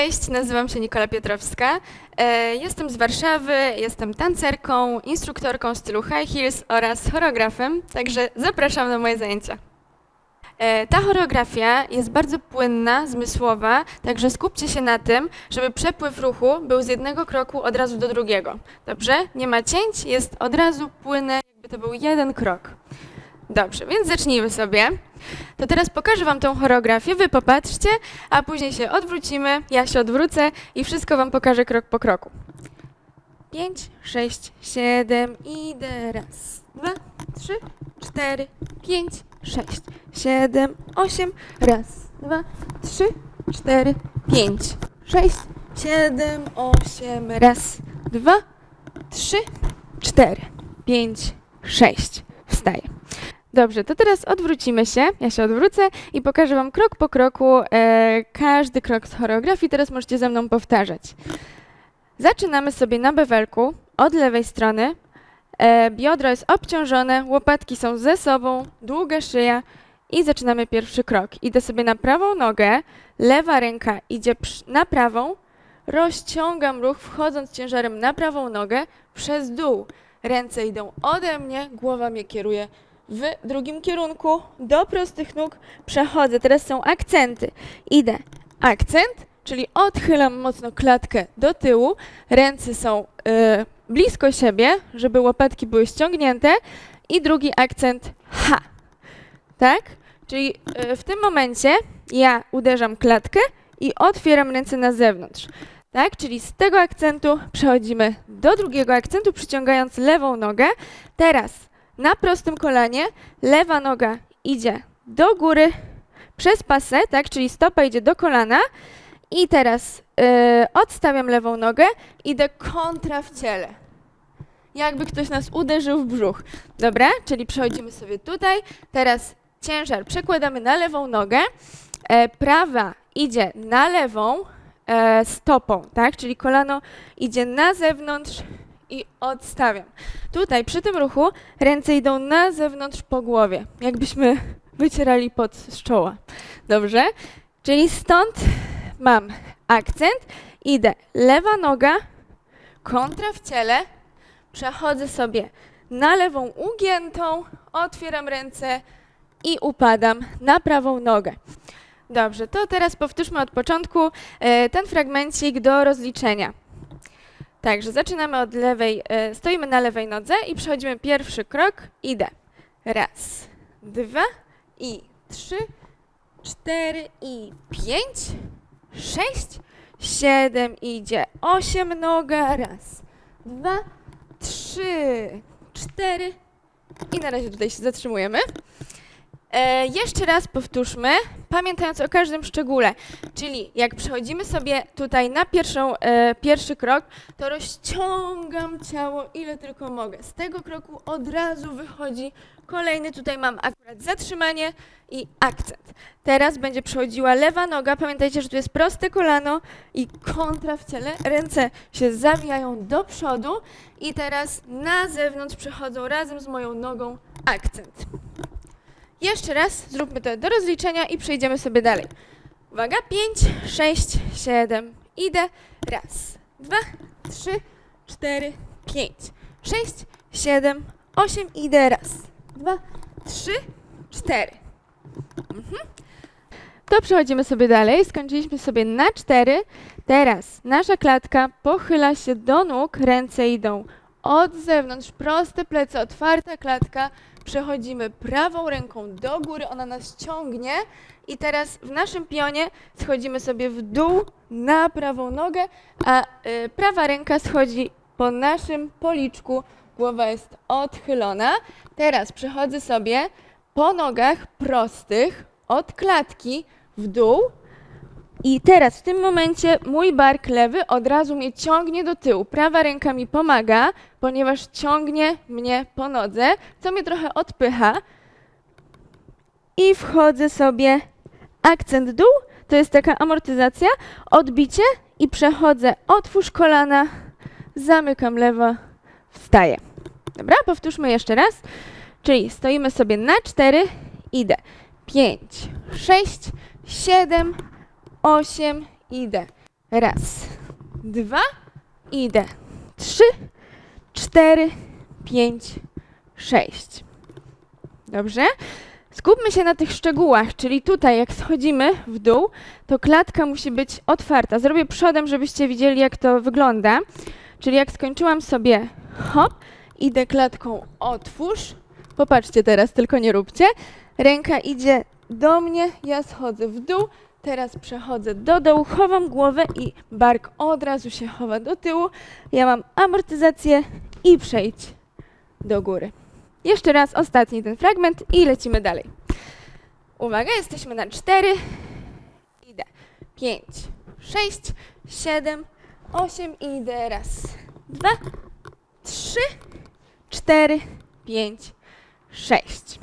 Cześć, nazywam się Nikola Piotrowska. E, Jestem z Warszawy, jestem tancerką, instruktorką stylu high heels oraz choreografem, także zapraszam na moje zajęcia. E, Ta choreografia jest bardzo płynna, zmysłowa, także skupcie się na tym, żeby przepływ ruchu był z jednego kroku od razu do drugiego. Dobrze? Nie ma cięć, jest od razu płynny, jakby to był jeden krok. Dobrze, więc zacznijmy sobie. To teraz pokażę Wam tą choreografię, Wy popatrzcie, a później się odwrócimy, ja się odwrócę i wszystko Wam pokażę krok po kroku. Pięć, sześć, siedem, idę raz, dwa, trzy, cztery, pięć, sześć, siedem, osiem, raz, dwa, trzy, cztery, pięć, sześć, siedem, osiem, raz, dwa, trzy, cztery, pięć, sześć. Wstaję. Dobrze, to teraz odwrócimy się, ja się odwrócę i pokażę Wam krok po kroku e, każdy krok z choreografii. Teraz możecie ze mną powtarzać. Zaczynamy sobie na bewelku od lewej strony. E, biodro jest obciążone, łopatki są ze sobą, długa szyja i zaczynamy pierwszy krok. Idę sobie na prawą nogę, lewa ręka idzie na prawą, rozciągam ruch wchodząc ciężarem na prawą nogę przez dół. Ręce idą ode mnie, głowa mnie kieruje w drugim kierunku do prostych nóg przechodzę. Teraz są akcenty. Idę akcent, czyli odchylam mocno klatkę do tyłu, ręce są y, blisko siebie, żeby łopatki były ściągnięte i drugi akcent H. Tak? Czyli y, w tym momencie ja uderzam klatkę i otwieram ręce na zewnątrz. Tak? Czyli z tego akcentu przechodzimy do drugiego akcentu, przyciągając lewą nogę. Teraz na prostym kolanie lewa noga idzie do góry przez pasę, tak, czyli stopa idzie do kolana i teraz yy, odstawiam lewą nogę, idę kontra w ciele. Jakby ktoś nas uderzył w brzuch. Dobra, czyli przechodzimy sobie tutaj. Teraz ciężar przekładamy na lewą nogę. E, prawa idzie na lewą e, stopą, tak, czyli kolano idzie na zewnątrz i odstawiam. Tutaj przy tym ruchu ręce idą na zewnątrz po głowie, jakbyśmy wycierali pot z czoła. Dobrze? Czyli stąd mam akcent, idę lewa noga, kontra w ciele, przechodzę sobie na lewą ugiętą, otwieram ręce i upadam na prawą nogę. Dobrze, to teraz powtórzmy od początku e, ten fragmencik do rozliczenia. Także zaczynamy od lewej, e, stoimy na lewej nodze i przechodzimy pierwszy krok. Idę. Raz, dwa i trzy, cztery i pięć, sześć, siedem idzie, osiem noga, raz, dwa, trzy, cztery i na razie tutaj się zatrzymujemy. E, jeszcze raz powtórzmy, pamiętając o każdym szczególe. Czyli jak przechodzimy sobie tutaj na pierwszą, e, pierwszy krok, to rozciągam ciało ile tylko mogę. Z tego kroku od razu wychodzi kolejny. Tutaj mam akurat zatrzymanie i akcent. Teraz będzie przechodziła lewa noga. Pamiętajcie, że tu jest proste kolano i kontra w ciele. Ręce się zawijają do przodu i teraz na zewnątrz przechodzą razem z moją nogą akcent. Jeszcze raz zróbmy to do rozliczenia i przejdziemy sobie dalej. Uwaga, 5, 6, 7, idę. Raz, dwa, trzy, cztery, pięć, sześć, siedem, osiem, idę. Raz, dwa, trzy, cztery. Mhm. To przechodzimy sobie dalej. Skończyliśmy sobie na cztery. Teraz nasza klatka pochyla się do nóg, ręce idą od zewnątrz, proste plecy, otwarta klatka. Przechodzimy prawą ręką do góry, ona nas ciągnie i teraz w naszym pionie schodzimy sobie w dół na prawą nogę, a y, prawa ręka schodzi po naszym policzku, głowa jest odchylona. Teraz przechodzę sobie po nogach prostych od klatki w dół i teraz w tym momencie mój bark lewy od razu mnie ciągnie do tyłu. Prawa ręka mi pomaga, ponieważ ciągnie mnie po nodze, co mnie trochę odpycha. I wchodzę sobie akcent dół, to jest taka amortyzacja, odbicie i przechodzę, otwórz kolana, zamykam lewo, wstaję. Dobra, powtórzmy jeszcze raz. Czyli stoimy sobie na cztery, idę. Pięć, sześć, siedem, osiem, idę. Raz, dwa, idę. Trzy, cztery, pięć, sześć. Dobrze? Skupmy się na tych szczegółach, czyli tutaj jak schodzimy w dół, to klatka musi być otwarta. Zrobię przodem, żebyście widzieli jak to wygląda. Czyli jak skończyłam sobie hop, idę klatką otwórz. Popatrzcie teraz, tylko nie róbcie. Ręka idzie do mnie, ja schodzę w dół, teraz przechodzę do dołu, chowam głowę i bark od razu się chowa do tyłu. Ja mam amortyzację i przejdź do góry. Jeszcze raz ostatni ten fragment i lecimy dalej. Uwaga, jesteśmy na cztery. Idę. Pięć, sześć, siedem, osiem. Idę. Raz, dwa, trzy, cztery, pięć, sześć.